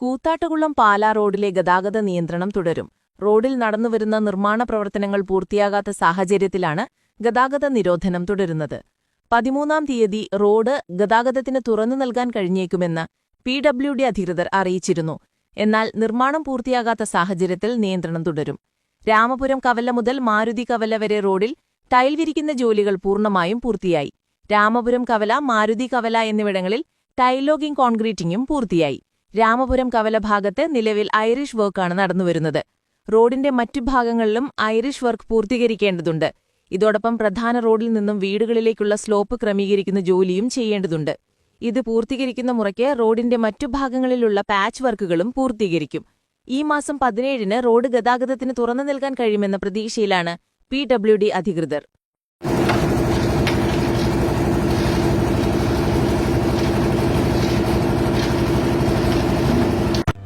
കൂത്താട്ടുകുളം പാലാ റോഡിലെ ഗതാഗത നിയന്ത്രണം തുടരും. റോഡിൽ നടന്നുവരുന്ന നിർമ്മാണ പ്രവർത്തനങ്ങൾ പൂർത്തിയാകാത്ത സാഹചര്യത്തിലാണ് ഗതാഗത നിരോധനം തുടരുന്നത്. പതിമൂന്നാം തീയതി റോഡ് ഗതാഗതത്തിന് തുറന്നു നൽകാൻ കഴിഞ്ഞേക്കുമെന്ന് പി ഡബ്ല്യു ഡി അധികൃതർ അറിയിച്ചിരുന്നു. എന്നാൽ നിർമ്മാണം പൂർത്തിയാകാത്ത സാഹചര്യത്തിൽ നിയന്ത്രണം തുടരും. രാമപുരം കവല മുതൽ മാരുതി കവല വരെ റോഡിൽ ടൈൽ വിരിക്കുന്ന ജോലികൾ പൂർണമായും പൂർത്തിയായി. രാമപുരം കവല മാരുതി കവല എന്നിവിടങ്ങളിൽ ടൈലോഗിംഗ് കോൺക്രീറ്റിംഗും പൂർത്തിയായി. രാമപുരം കവലഭാഗത്ത് നിലവിൽ ഐറിഷ് വർക്കാണ് നടന്നുവരുന്നത്. റോഡിന്റെ മറ്റു ഭാഗങ്ങളിലും ഐറിഷ് വർക്ക് പൂർത്തീകരിക്കേണ്ടതുണ്ട്. ഇതോടൊപ്പം പ്രധാന റോഡിൽ നിന്നും വീടുകളിലേക്കുള്ള സ്ലോപ്പ് ക്രമീകരിക്കുന്ന ജോലിയും ചെയ്യേണ്ടതുണ്ട്. ഇത് പൂർത്തീകരിക്കുന്ന മുറയ്ക്ക് റോഡിന്റെ മറ്റു ഭാഗങ്ങളിലുള്ള പാച്ച് വർക്കുകളും പൂർത്തീകരിക്കും. ഈ മാസം പതിനേഴിന് റോഡ് ഗതാഗതത്തിന് തുറന്നു നൽകാൻ കഴിയുമെന്ന പ്രതീക്ഷയിലാണ് പി അധികൃതർ.